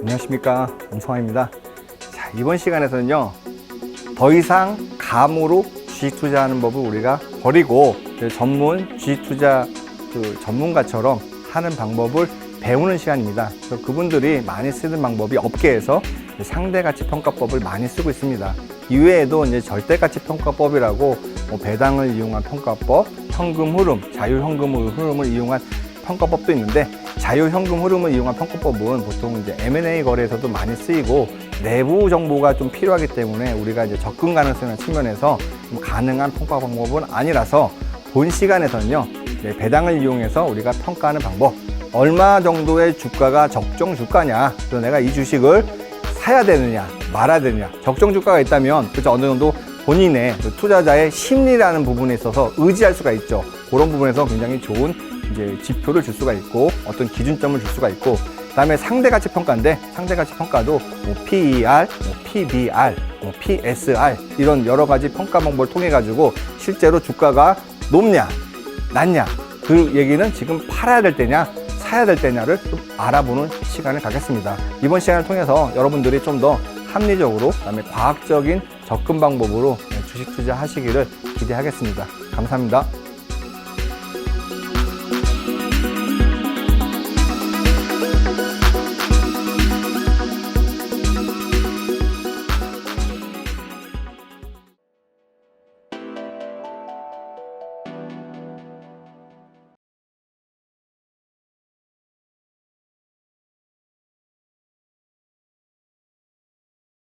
안녕하십니까. 엄성화입니다. 자, 이번 시간에서는요 더 이상 감으로 주식 투자하는 법을 우리가 버리고 전문 주식 투자 그 전문가처럼 하는 방법을 배우는 시간입니다. 그래서 그분들이 많이 쓰는 방법이 업계에서 상대가치 평가법을 많이 쓰고 있습니다 이외에도 이제 절대가치 평가법이라고 뭐 배당을 이용한 평가법 현금 흐름 자유현금 흐름을 이용한 평가법도 있는데 자유현금 흐름을 이용한 평가법은 보통 이제 M&A 거래에서도 많이 쓰이고 내부 정보가 좀 필요하기 때문에 우리가 이제 접근 가능성이라는 측면에서 좀 가능한 평가 방법은 아니라서 본 시간에서는요 배당을 이용해서 우리가 평가하는 방법 얼마 정도의 주가가 적정 주가냐 그래서 내가 이 주식을 사야 되느냐 말아야 되느냐. 적정 주가가 있다면 그렇죠 어느 정도 본인의 그 투자자의 심리라는 부분에 있어서 의지할 수가 있죠. 그런 부분에서 굉장히 좋은 이제 지표를 줄 수가 있고 어떤 기준점을 줄 수가 있고 그다음에 상대 가치 평가인데 상대 가치 평가도 뭐 PER, 뭐 PBR, 뭐 PSR 이런 여러 가지 평가 방법을 통해 가지고 실제로 주가가 높냐 낮냐 그 얘기는 지금 팔아야 될 때냐 사야 될 때냐를 좀 알아보는 시간을 갖겠습니다. 이번 시간을 통해서 여러분들이 좀 더 합리적으로 그다음에 과학적인 접근 방법으로 주식 투자하시기를 기대하겠습니다. 감사합니다.